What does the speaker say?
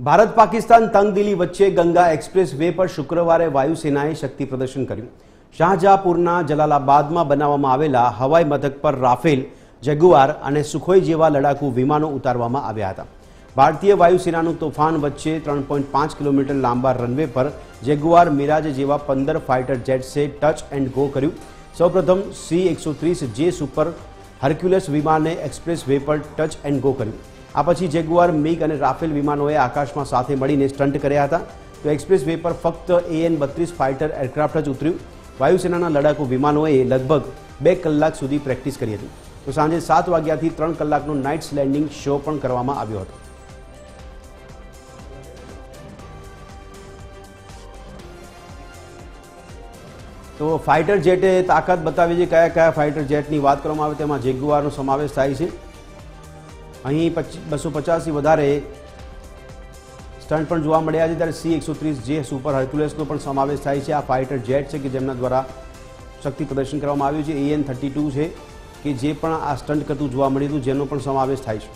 ભારત પાકિસ્તાન તંગદિલી વચ્ચે Ganga express way પર શુક્રવારે વાયુસેનાએ શક્તિ પ્રદર્શન કર્યું. શાહજહાંપુરના જલાલાબાદમાં બનાવવામાં આવેલા હવાઈ મથક પર રાફેલ, જગુઆર અને સુખોઈ જેવા લડાકુ વિમાનો ઉતારવામાં આવ્યા હતા. ભારતીય વાયુસેનાનું તોફાન વચ્ચે ત્રણ પોઈન્ટ પાંચ કિલોમીટર લાંબા રનવે પર જેગુઆર મિરાજ જેવા પંદર ફાઇટર જેટ્સે ટચ એન્ડ ગો કર્યું. સૌપ્રથમ સી એકસો ત્રીસ જે સુપર હર્ક્યુલસ વિમાને એક્સપ્રેસ વે પર ટચ એન્ડ ગો કર્યું. આ પછી જેગુઆર, મિગ અને રાફેલ વિમાનોએ આકાશમાં સાથે મળીને સ્ટન્ટ કર્યા હતા. તો એક્સપ્રેસ વે પર ફક્ત એએન બત્રીસ ફાઇટર એરક્રાફ્ટ જ ઉતર્યું. વાયુસેનાના લડાકુ વિમાનોએ લગભગ બે કલાક સુધી પ્રેક્ટિસ કરી હતી. તો સાંજે સાત વાગ્યાથી ત્રણ કલાકનો નાઇટ્સ લેન્ડિંગ શો પણ કરવામાં આવ્યો હતો. તો ફાઇટર જેટે તાકાત બતાવી છે કયા કયા ફાઇટર જેટની વાત કરવામાં આવે તેમાં જેગુઆરનો સમાવેશ થાય છે. અહીં બસો પચાસથી વધારે સ્ટન્ટ પણ જોવા મળ્યા છે. ત્યારે સી એકસો ત્રીસ જે સુપર હર્ક્યુલેસનો પણ સમાવેશ થાય છે. આ ફાઇટર જેટ છે કે જેમના દ્વારા શક્તિ પ્રદર્શન કરવામાં આવ્યું છે. એએન થર્ટી ટુ છે કે જે પણ આ સ્ટન્ટ કરતું જોવા મળ્યું હતું, જેનો પણ સમાવેશ થાય છે.